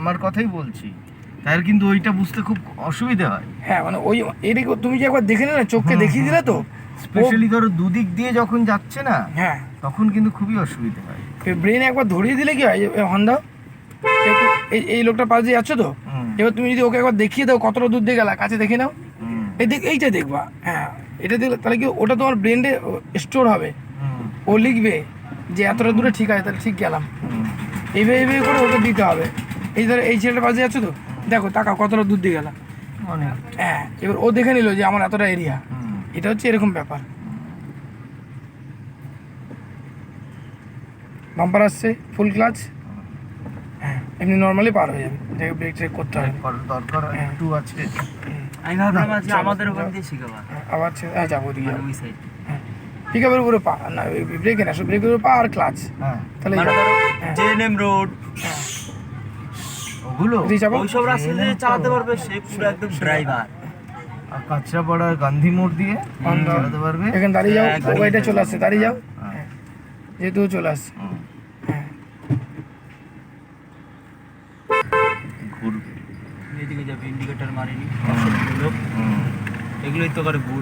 আমার কথাই বলছি। তার কিন্তু ওইটা বুঝতে খুব অসুবিধা হয়। হ্যাঁ মানে ওই এদিকে তুমি যে একবার দেখে নিলে চোখকে দেখিয়ে দিলে তো? স্পেশালি ধরো দুদিক দিয়ে যখন যাচ্ছে না হ্যাঁ। তখন কিন্তু খুবই অসুবিধা হয়। ব্রেন একবার ধরিয়ে দিলে কি হয়? হন্ডা এই এই লোকটা পাশ দিয়ে যাচ্ছ তো? এবার তুমি যদি ওকে একবার দেখিয়ে দাও কতটা দূর দিয়ে গেলা কাছে দেখে নাও। এই দেখ এইটা দেখবা হ্যাঁ। এটা দেখলে তাহলে কি ওটা তোমার ব্রেনে স্টোর হবে। ও লিখবে যে এতটা দূরে ঠিক আছে তাহলে ঠিক গেলাম। এইভাবে এইভাবে করে ওটা দিতে হবে। এই ধরো এই ছেলেটা পাশে যাচ্ছ তো? দেখো টাকা কতটা দূর দিয়ে গেলাম হ্যাঁ এবার ও দেখে নিল যে আমার এতটা এরিয়া এটা হচ্ছে এরকম ব্যাপার। বাম্পার আসছে ফুল ক্লাচ হ্যাঁ এমনি নর্মালি পার হয়ে যাবে। এটাকে ব্রেক ট্রেক করতে হবে। দরকার হ্যাঁ। একটু আছে। আমি ভাবলাম আজকে আমাদের ওখান চলো। দিয়ে শিখাবা হ্যাঁ, আবার হ্যাঁ যাব দিকে ওই সাইড পিক উপরে পা না ব্রেকে না ব্রেকের উপরে পা আর ক্লাচ হ্যাঁ। তাহলে মানে ধরো। জেএনএম রোড ওগুলো ওইসব রাস্তা দিয়ে চালাতে পারবে সে পুরো একদম ড্রাইভার গান্ধী মোড় দিয়ে চালাতে পারবে। এখানে দাঁড়িয়ে যাও হ্যাঁ, ও গাড়িটা চলে আসছে দাঁড়িয়ে যাও। হ্যাঁ, যেহেতু ও চলে আসছে। হ্যাঁ। ঘুরবে। এদিকে যাবে ইন্ডিকেটার মারিনি। এগুলোই তো করে ভুল।